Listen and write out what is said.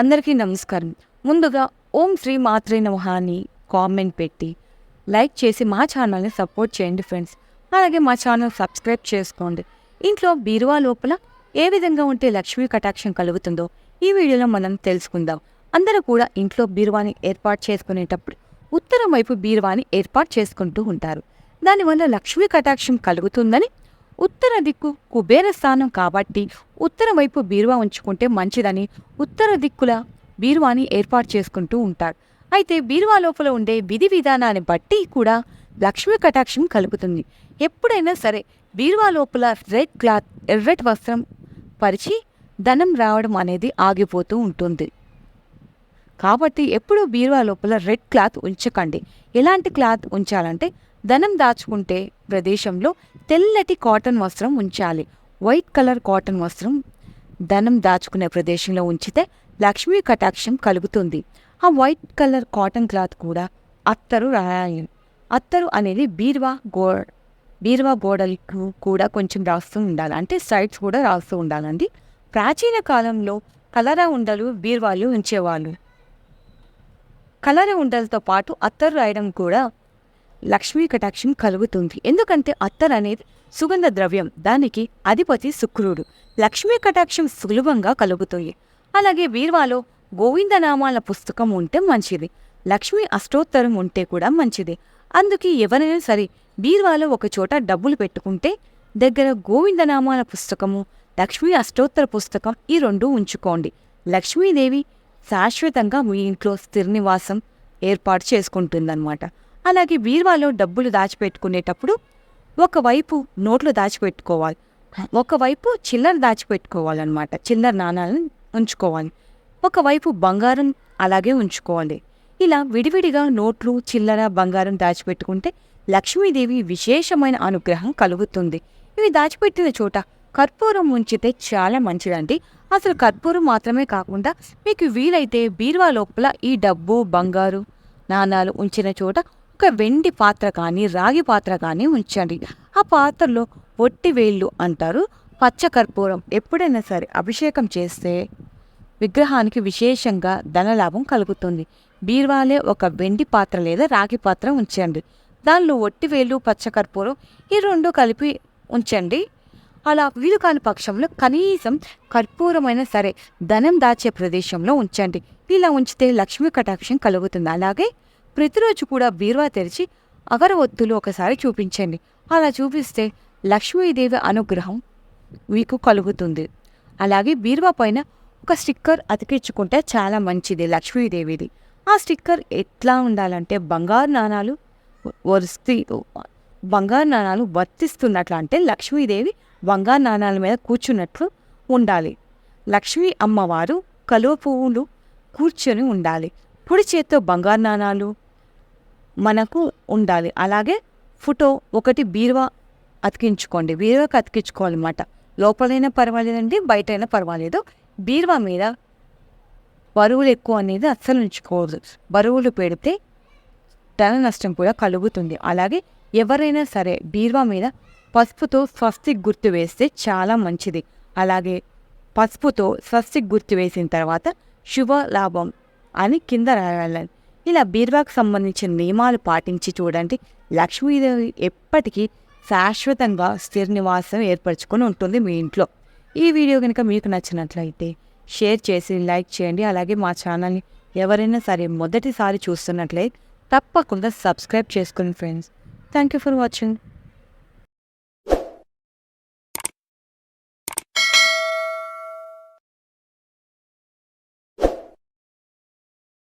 అందరికీ నమస్కారం. ముందుగా ఓం శ్రీ మాత్రే నమః అని కామెంట్ పెట్టి లైక్ చేసి మా ఛానల్ని సపోర్ట్ చేయండి ఫ్రెండ్స్. అలాగే మా ఛానల్ సబ్స్క్రైబ్ చేసుకోండి. ఇంట్లో బీరువా లోపల ఏ విధంగా ఉంటే లక్ష్మీ కటాక్షం కలుగుతుందో ఈ వీడియోలో మనం తెలుసుకుందాం. అందరూ కూడా ఇంట్లో బీరువాని ఏర్పాటు చేసుకునేటప్పుడు ఉత్తరం వైపు బీరువాని ఏర్పాటు చేసుకుంటూ ఉంటారు. దానివల్ల లక్ష్మీ కటాక్షం కలుగుతుందని ఉత్తర దిక్కు కుబేర స్థానం కాబట్టి ఉత్తర వైపు బీరువా ఉంచుకుంటే మంచిదని ఉత్తర దిక్కుల బీరువాని ఏర్పాటు చేసుకుంటూ ఉంటారు. అయితే బీరువా లోపల ఉండే విధి విధానాన్ని బట్టి కూడా లక్ష్మీ కటాక్షం కలుగుతుంది. ఎప్పుడైనా సరే బీరువా లోపల రెడ్ క్లాత్ ఎర్రటి వస్త్రం పరిచి ధనం రావడం అనేది ఆగిపోతూ ఉంటుంది. కాబట్టి ఎప్పుడూ బీరువా లోపల రెడ్ క్లాత్ ఉంచకండి. ఎలాంటి క్లాత్ ఉంచాలంటే ధనం దాచుకుంటే ప్రదేశంలో తెల్లటి కాటన్ వస్త్రం ఉంచాలి. వైట్ కలర్ కాటన్ వస్త్రం ధనం దాచుకునే ప్రదేశంలో ఉంచితే లక్ష్మీ కటాక్షం కలుగుతుంది. ఆ వైట్ కలర్ కాటన్ క్లాత్ కూడా అత్తరు రాయాలి. అత్తరు అనేది బీరువా గో బీరువా గోడలకు కూడా కొంచెం రాస్తూ ఉండాలి. అంటే సైడ్స్ కూడా రాస్తూ ఉండాలండి. ప్రాచీన కాలంలో కలరా ఉండలు బీర్వాలు ఉంచేవాళ్ళు. కలర ఉండలతో పాటు అత్తరు రాయడం కూడా లక్ష్మీ కటాక్షం కలుగుతుంది. ఎందుకంటే అత్తర్ అనేది సుగంధ ద్రవ్యం దానికి అధిపతి శుక్రుడు. లక్ష్మీ కటాక్షం సులభంగా కలుగుతుంది. అలాగే బీర్వాలో గోవిందనామాల పుస్తకం ఉంటే మంచిది. లక్ష్మీ అష్టోత్తరం ఉంటే కూడా మంచిది. అందుకే ఎవరైనా సరే బీర్వాలో ఒక చోట డబ్బులు పెట్టుకుంటే దగ్గర గోవిందనామాల పుస్తకము లక్ష్మీ అష్టోత్తర పుస్తకం ఈ రెండు ఉంచుకోండి. లక్ష్మీదేవి శాశ్వతంగా మీ ఇంట్లో స్థిర నివాసం ఏర్పాటు చేసుకుంటుందన్నమాట. అలాగే బీరువాలో డబ్బులు దాచిపెట్టుకునేటప్పుడు ఒకవైపు నోట్లు దాచిపెట్టుకోవాలి ఒకవైపు చిల్లర దాచిపెట్టుకోవాలన్నమాట. చిల్లర నాణాలను ఉంచుకోవాలి ఒకవైపు బంగారం అలాగే ఉంచుకోవాలి. ఇలా విడివిడిగా నోట్లు చిల్లర బంగారం దాచిపెట్టుకుంటే లక్ష్మీదేవి విశేషమైన అనుగ్రహం కలుగుతుంది. ఇవి దాచిపెట్టిన చోట కర్పూరం ఉంచితే చాలా మంచిదండి. అసలు కర్పూరం మాత్రమే కాకుండా మీకు వీలైతే బీరువా లోపల ఈ డబ్బు బంగారు నాణాలు ఉంచిన చోట ఒక వెండి పాత్ర కానీ రాగి పాత్ర కానీ ఉంచండి. ఆ పాత్రలో ఒట్టి వేళ్ళు అంటారు. పచ్చ కర్పూరం ఎప్పుడైనా సరే అభిషేకం చేస్తే విగ్రహానికి విశేషంగా ధనలాభం కలుగుతుంది. బీర్వాలే ఒక వెండి పాత్ర లేదా రాగి పాత్ర ఉంచండి. దానిలో ఒట్టి వేళ్ళు పచ్చ కర్పూరం ఈ రెండు కలిపి ఉంచండి. అలా వీలు కాని పక్షంలో కనీసం కర్పూరమైనా సరే ధనం దాచే ప్రదేశంలో ఉంచండి. ఇలా ఉంచితే లక్ష్మీ కటాక్షం కలుగుతుంది. అలాగే ప్రతిరోజు కూడా బీరువా తెరిచి అగరవత్తులు ఒకసారి చూపించండి. అలా చూపిస్తే లక్ష్మీదేవి అనుగ్రహం మీకు కలుగుతుంది. అలాగే బీరువా పైన ఒక స్టిక్కర్ అతికించుకుంటే చాలా మంచిది లక్ష్మీదేవిది. ఆ స్టిక్కర్ ఎట్లా ఉండాలంటే బంగారు నాణాలు వరిస్తీ బంగారు నాణాలు వర్తిస్తున్నట్లు అంటే లక్ష్మీదేవి బంగారు నాణాల మీద కూర్చున్నట్లు ఉండాలి. లక్ష్మీ అమ్మవారు కలువ పువ్వులు కూర్చొని ఉండాలి. కుడి చేత్తో బంగారు నాణాలు మనకు ఉండాలి. అలాగే ఫోటో ఒకటి బీరువా అతికించుకోండి. బీరువాకి అతికించుకోవాలన్నమాట. లోపలైనా పర్వాలేదండి బయటైనా పర్వాలేదు. బీరువా మీద బరువులు ఎక్కువ అనేది అస్సలు ఉంచుకోవద్దు. బరువులు పెడితే ధన నష్టం కూడా కలుగుతుంది. అలాగే ఎవరైనా సరే బీరువా మీద పసుపుతో స్వస్తిక్ గుర్తు వేస్తే చాలా మంచిది. అలాగే పసుపుతో స్వస్తిక్ గుర్తు వేసిన తర్వాత శుభ లాభం అని కింద రాయాలని ఇలా బీర్వాకు సంబంధించిన నియమాలు పాటించి చూడండి. లక్ష్మీదేవి ఎప్పటికీ శాశ్వతంగా స్థిర నివాసం ఏర్పరచుకొని ఉంటుంది మీ ఇంట్లో. ఈ వీడియో కనుక మీకు నచ్చినట్లయితే షేర్ చేసి లైక్ చేయండి. అలాగే మా ఛానల్ని ఎవరైనా సరే మొదటిసారి చూస్తున్నట్లయితే తప్పకుండా సబ్స్క్రైబ్ చేసుకోండి friends. Thank you for watching.